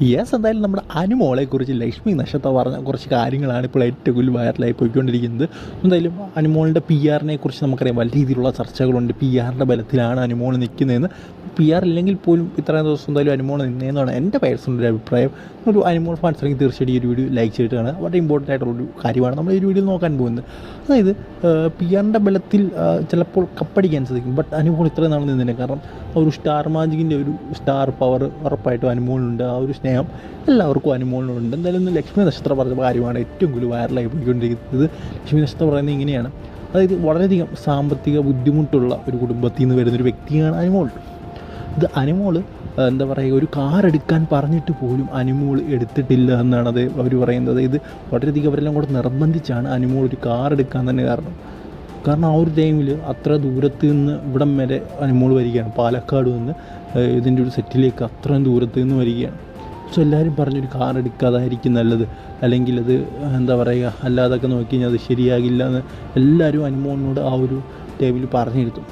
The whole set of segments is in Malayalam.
യെസ് എന്തായാലും നമ്മുടെ അനുമോളെക്കുറിച്ച് ലക്ഷ്മി നക്ഷത്ര പറഞ്ഞ കുറച്ച് കാര്യങ്ങളാണ് ഇപ്പോൾ ഏറ്റവും കൂടുതൽ വൈറലായി പോയിക്കൊണ്ടിരിക്കുന്നത്. എന്തായാലും അനുമോളിന്റെ പി ആറിനെ കുറിച്ച് നമുക്കറിയാം. വലിയ രീതിയിലുള്ള ചർച്ചകളുണ്ട്. പി ആറിന്റെ ബലത്തിലാണ് അനുമോൾ നിൽക്കുന്നതെന്ന്. പി ആർ ഇല്ലെങ്കിൽ പോലും ഇത്രയും ദിവസം എന്തായാലും അനുമോൾ നിന്നതെന്നാണ് എന്റെ പേഴ്സണൽ ഒരു അഭിപ്രായം. ഒരു അനുമോൾ ഫാൻസ് ആണെങ്കിൽ തീർച്ചയായിട്ടും ഈ ഒരു വീഡിയോ ലൈക്ക് ചെയ്തിട്ട് കാണുക വളരെ ഇമ്പോർട്ടന്റ് ആയിട്ടുള്ളൊരു കാര്യമാണ് നമ്മൾ ഈ ഒരു വീഡിയോ നോക്കാൻ പോകുന്നത്. അതായത് പി ആറിന്റെ ബലത്തിൽ ചിലപ്പോൾ കപ്പടിക്കാൻ സാധിക്കും. ബട്ട് അനുമോൾ ഇത്രയും നാൾ നിന്നില്ല. കാരണം ഒരു സ്റ്റാർ മാജിക്കിന്റെ ഒരു സ്റ്റാർ പവർ ഉറപ്പായിട്ടും അനുമോളിനുണ്ട്. ആ ഒരു സ്നേഹം എല്ലാവർക്കും അനുമോളിനുണ്ട്. എന്തായാലും ഇന്ന് ലക്ഷ്മി നക്ഷത്രം പറഞ്ഞ കാര്യമാണ് ഏറ്റവും കൂടുതൽ വൈറലായി പോയിക്കൊണ്ടിരിക്കുന്നത്. ലക്ഷ്മി നക്ഷത്രം പറയുന്നത് ഇങ്ങനെയാണ്. അതായത് വളരെയധികം സാമ്പത്തിക ബുദ്ധിമുട്ടുള്ള ഒരു കുടുംബത്തിൽ നിന്ന് വരുന്നൊരു വ്യക്തിയാണ് അനുമോൾ. ഇത് അനിമോൾ എന്താ പറയുക ഒരു കാർ എടുക്കാൻ പറഞ്ഞിട്ട് പോലും അനിമോൾ എടുത്തിട്ടില്ല എന്നാണ് അത് അവർ പറയുന്നത്. ഇത് വളരെയധികം അവരെല്ലാം കൂടെ നിർബന്ധിച്ചാണ് അനിമോൾ ഒരു കാർ എടുക്കാൻ തന്നെ കാരണം. കാരണം ആ ഒരു ടൈമിൽ അത്ര ദൂരത്ത് നിന്ന് ഇവിടം വരെ അനിമോൾ വരികയാണ്. പാലക്കാട് നിന്ന് ഇതിന്റെ ഒരു സെറ്റിലേക്ക് അത്രയും ദൂരത്ത് നിന്ന് വരികയാണ്. സോ എല്ലാവരും പറഞ്ഞൊരു കാർ എടുക്കാതായിരിക്കും നല്ലത്. അല്ലെങ്കിൽ അത് എന്താ പറയുക അല്ലാതൊക്കെ നോക്കി കഴിഞ്ഞാൽ അത് ശരിയാകില്ല എന്ന് എല്ലാവരും അനുമോളിനോട് ആ ഒരു ടൈമിൽ പറഞ്ഞിരുത്തും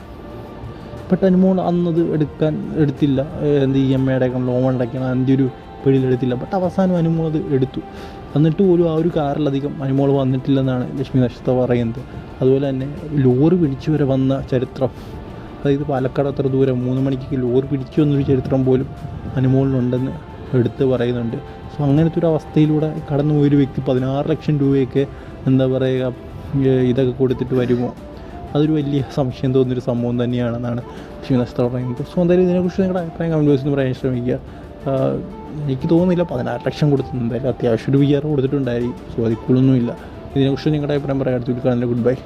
ബട്ട് അനുമോൾ അന്നത് എടുക്കാൻ എടുത്തില്ല. എന്ത് ഇ എം ഐ അടയ്ക്കണം ലോൺ അടയ്ക്കണം അതിന്റെ ഒരു പേടിയിലെടുത്തില്ല ബട്ട് അവസാനം അനുമോൾ അത് എടുത്തു. എന്നിട്ട് പോലും ആ ഒരു കാറിലധികം അനുമോൾ വന്നിട്ടില്ലെന്നാണ് ലക്ഷ്മി നക്ഷത്ര പറയുന്നത്. അതുപോലെ തന്നെ ലോറി പിടിച്ചു വരെ വന്ന ചരിത്രം. അതായത് പാലക്കാട് അത്ര ദൂരം മൂന്ന് മണിക്ക് ലോറി പിടിച്ചു വന്നൊരു ചരിത്രം പോലും അനുമോളിനുണ്ടെന്ന് എടുത്ത് പറയുന്നുണ്ട്. സോ അങ്ങനത്തെ ഒരു അവസ്ഥയിലൂടെ കടന്നു പോയൊരു വ്യക്തി പതിനാറ് ലക്ഷം രൂപയൊക്കെ എന്താ പറയുക ഇതൊക്കെ കൊടുത്തിട്ട് വരുമോ അതൊരു വലിയ സംശയം തോന്നിയൊരു സംഭവം തന്നെയാണെന്നാണ് ശിവനസ്ത്ര പറയുന്നത്. സോ എന്തായാലും ഇതിനെക്കുറിച്ച് നിങ്ങളുടെ അഭിപ്രായം കമന്റ് ബോക്സിൽ പറയാൻ ശ്രമിക്കുക. എനിക്ക് തോന്നുന്നില്ല പതിനാറ് ലക്ഷം കൊടുത്തിട്ടുണ്ട്. എന്തായാലും അത്യാവശ്യം ഒരു വിയർ കൊടുത്തിട്ടുണ്ടായിരിക്കും സോ അതിൽ കൂടുതലൊന്നുമില്ല ഇതിനെക്കുറിച്ച് നിങ്ങളുടെ അഭിപ്രായം പറയാൻ അടുത്തൊരു കാണുന്നത് ഗുഡ് ബൈ